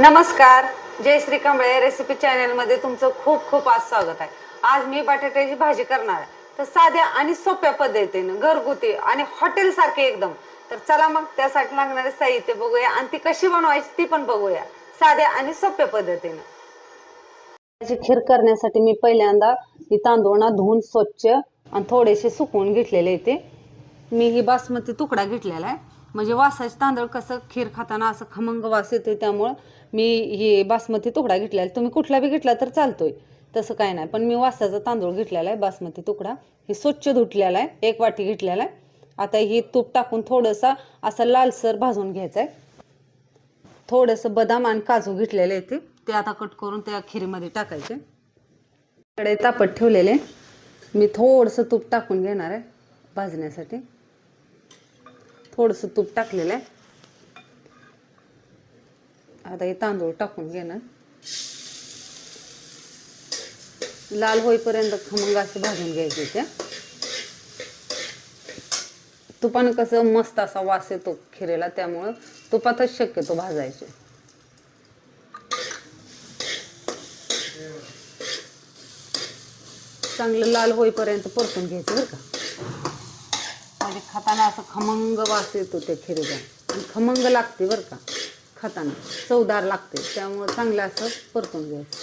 नमस्कार. जय श्री कांबळे रेसिपी चॅनलमध्ये तुमचं खूप खूप आज स्वागत आहे. आज मी बटाट्याची भाजी करणार आहे. तर साध्या आणि सोप्या पद्धतीनं घरगुती आणि हॉटेल सारखे एकदम. तर चला मग त्यासाठी लागणारे साहित्य बघूया आणि ती कशी बनवायची ती पण बघूया. साध्या आणि सोप्या पद्धतीनं. त्याची खीर करण्यासाठी मी पहिल्यांदा ही तांदूळ ना धुवून स्वच्छ आणि थोडेसे सुकवून घेतलेले इथे मी ही बासमती तुकडा घेतलेला आहे. म्हणजे वासाचे तांदूळ कसं खीर खाताना असं खमंग वास येतोय त्यामुळं मी हे बासमती तुकडा घेतलेला आहे. तुम्ही कुठला बी घेतला तर चालतोय. तसं काय नाही. पण मी वासाचा तांदूळ घेतलेला आहे बासमती तुकडा. हे स्वच्छ धुतलेला आहे. एक वाटी घेतलेला आहे. आता ही तूप टाकून थोडंसं असं लालसर भाजून घ्यायचं आहे थोडंसं बदाम आणि काजू घेतलेले आहे ते. ते आता कट करून त्या खिरीमध्ये टाकायचे. कडे तापत ठेवलेले. मी थोडंसं तूप टाकून घेणार आहे भाजण्यासाठी. थोडंसं तूप टाकलेलं आहे. आता हे तांदूळ टाकून घेणार. लाल होईपर्यंत खमंग असं भाजून घ्यायचे त्या तुपानं कसं मस्त असा वास येतो खिरेला त्यामुळं तुपातच शक्यतो भाजायचे. चांगलं लाल होईपर्यंत परतून घ्यायचं बरं का. म्हणजे खाताना असं खमंग वास येतो त्या खिरीचा. आणि खमंग लागते बरं का खाताना. चवदार लागते त्यामुळं चांगलं असं परतून घ्यायचं.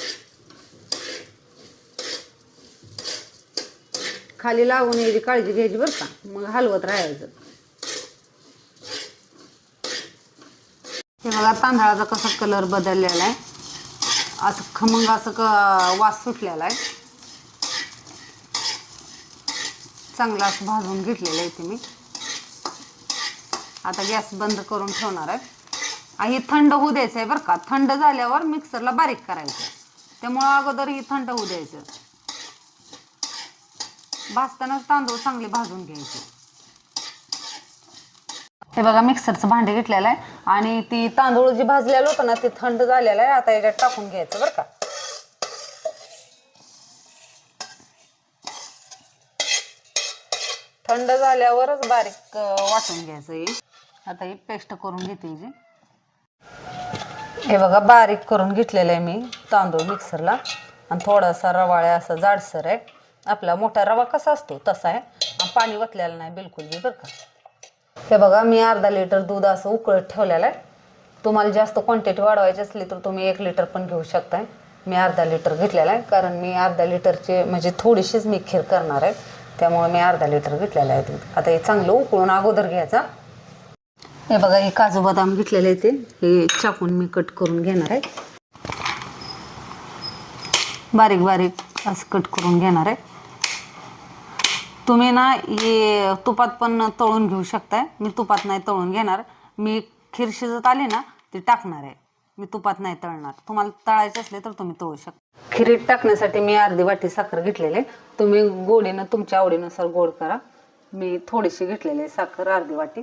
खाली लागून यायची काळजी घ्यायची बरं का मग हलवत राहायचं. हे बघा तांदळाचा कसा कलर बदललेला आहे. असं खमंग असं क वास सुटलेला आहे. चांगला असं भाजून घेतलेलं आहे ते मी. आता गॅस बंद करून ठेवणार आहे. आणि हे थंड होऊ द्यायचं आहे बरं का. थंड झाल्यावर मिक्सरला बारीक करायचं. त्यामुळं अगोदर ही थंड होऊ द्यायचं. भाजतानाच तांदूळ चांगले भाजून घ्यायचे. हे बघा मिक्सरचं भांडे घेतलेलं आहे. आणि ती तांदूळ जी भाजलेलं होतं ना ते थंड झालेलं आहे. आता याच्यात टाकून घ्यायचं बरं का. थंड झाल्यावरच बारीक वाटून घ्यायचं हे. आता ही पेस्ट करून घेते जी. हे बघा बारीक करून घेतलेलं आहे मी तांदूळ मिक्सरला आणि थोडासा रवाळ्या असा जाडसर आहे. आपला मोठा रवा कसा असतो तसा आहे. पाणी वतलेलं नाही बिलकुल बी बरं का. हे बघा मी अर्धा लिटर दूध असं उकळत ठेवलेलं आहे. तुम्हाला जास्त क्वांटिटी वाढवायची असली तर तुम्ही एक लिटर पण घेऊ शकताय. मी अर्धा लिटर घेतलेला आहे कारण मी अर्धा लिटरचे म्हणजे थोडीशीच मी खीर करणार आहे. त्यामुळे मी अर्धा लिटर घेतलेलं आहे दूध. आता हे चांगलं उकळून अगोदर घ्यायचा. हे बघा हे काजू बदाम घेतलेले ते. हे चाकून मी कट करून घेणार आहे. बारीक बारीक असं कट करून घेणार आहे. तुम्ही ना हे तुपात पण तळून घेऊ शकताय. मी तुपात नाही तळून घेणार. मी खीर शिजत आली ना ती टाकणार आहे. मी तुपात नाही तळणार. तुम्हाला तळायचे असले तर तुम्ही तळू शकता. खिरीत टाकण्यासाठी मी अर्धी वाटी साखर घेतलेली. आहे. तुम्ही गोडीनं तुमच्या आवडीनुसार गोड करा. मी थोडीशी घेतलेली आहे साखर अर्धी वाटी.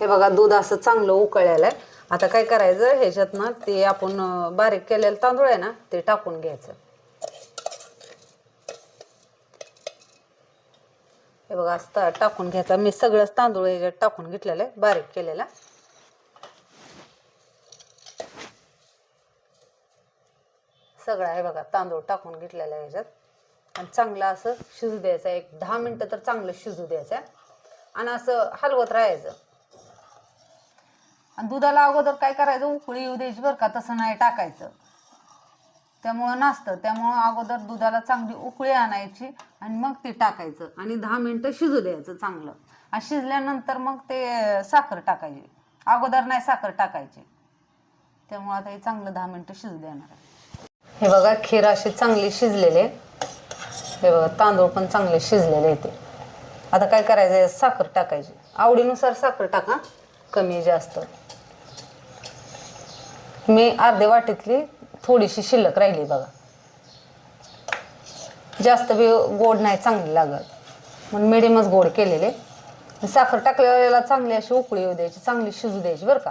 हे बघा दूध असं चांगलं उकळलेलं आहे. आता काय करायचं ह्याच्यात ना ते आपण बारीक केलेलं तांदूळ आहे ना ते टाकून घ्यायचं. हे बघा असं टाकून घ्यायचा. मी सगळंच तांदूळ ह्याच्यात टाकून घेतलेलं आहे बारीक केलेला सगळं आहे बघा तांदूळ टाकून घेतलेला आहे ह्याच्यात. आणि चांगलं असं शिजू द्यायचं एक दहा मिनटं तर चांगलं शिजू द्यायचं. आणि असं हलवत राहायचं. आणि दुधाला अगोदर काय करायचं उकळी येऊ द्यायची बरं का तसं नाही टाकायचं. त्यामुळं नाचतं त्यामुळं अगोदर दुधाला चांगली उकळी आणायची आणि मग ते टाकायचं. आणि दहा मिनटं शिजू द्यायचं चांगलं. आणि शिजल्यानंतर मग ते साखर टाकायची. अगोदर नाही साखर टाकायची. त्यामुळं आता हे चांगलं दहा मिनटं शिजू देणार आहे. हे बघा खीर अशी चांगली शिजलेले हे बघा तांदूळ पण चांगले शिजलेले येते ते. आता काय करायचं आहे साखर टाकायची. आवडीनुसार साखर टाका कमी जास्त. मी अर्धे वाटीतली थोडीशी शिल्लक राहिली बघा. जास्त बी गोड नाही चांगली लागत. म्हणून मिडियमच गोड केलेले. साखर टाकल्यावर चांगली अशी उकळी येऊ द्यायची चांगली शिजू द्यायची बरं का.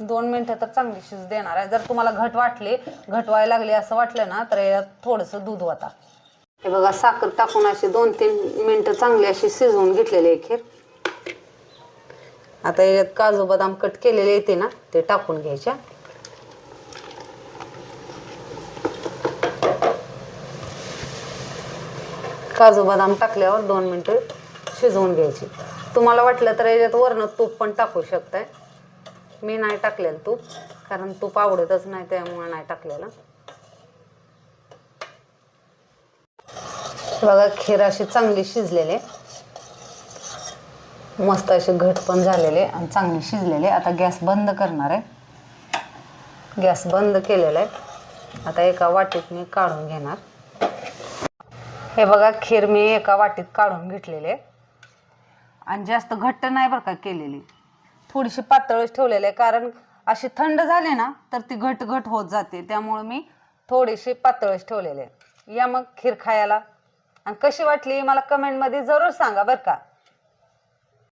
दोन मिनटं तर चांगली शिज देणार आहे. जर तुम्हाला घट वाटली घट व्हायला असं वाटलं ना तर यात थोडंसं दूध वाता. हे बघा साखर टाकून अशी दोन तीन मिनटं चांगली अशी शिजवून घेतलेली आहे खीर. आता याच्यात काजू बदाम कट केलेले येते ना ते टाकून घ्यायच्या काजू बदाम टाकल्यावर दोन मिनटं शिजवून घ्यायची. तुम्हाला वाटलं तर याच्यात वरनं तूप पण टाकू शकताय. मी नाही टाकलेलं तूप कारण तूप आवडतच नाही त्यामुळे नाही टाकलेलं. बघा खीर अशी चांगली शिजलेले मस्त असे घट पण झालेले आणि चांगली शिजलेले आता गॅस बंद करणार आहे. गॅस बंद केलेला आहे. आता एका वाटीत मी काढून घेणार. हे बघा खीर मी एका वाटीत काढून घेतलेले आणि जास्त घट्ट नाही बरं का केलेली. थोडीशी पातळच ठेवलेली आहे. कारण अशी थंड झाली ना तर ती घट घट होत जाते. त्यामुळे मी थोडीशी पातळच ठेवलेली आहे. या मग खीर खायला. आणि कशी वाटली मला कमेंटमध्ये जरूर सांगा बरं का.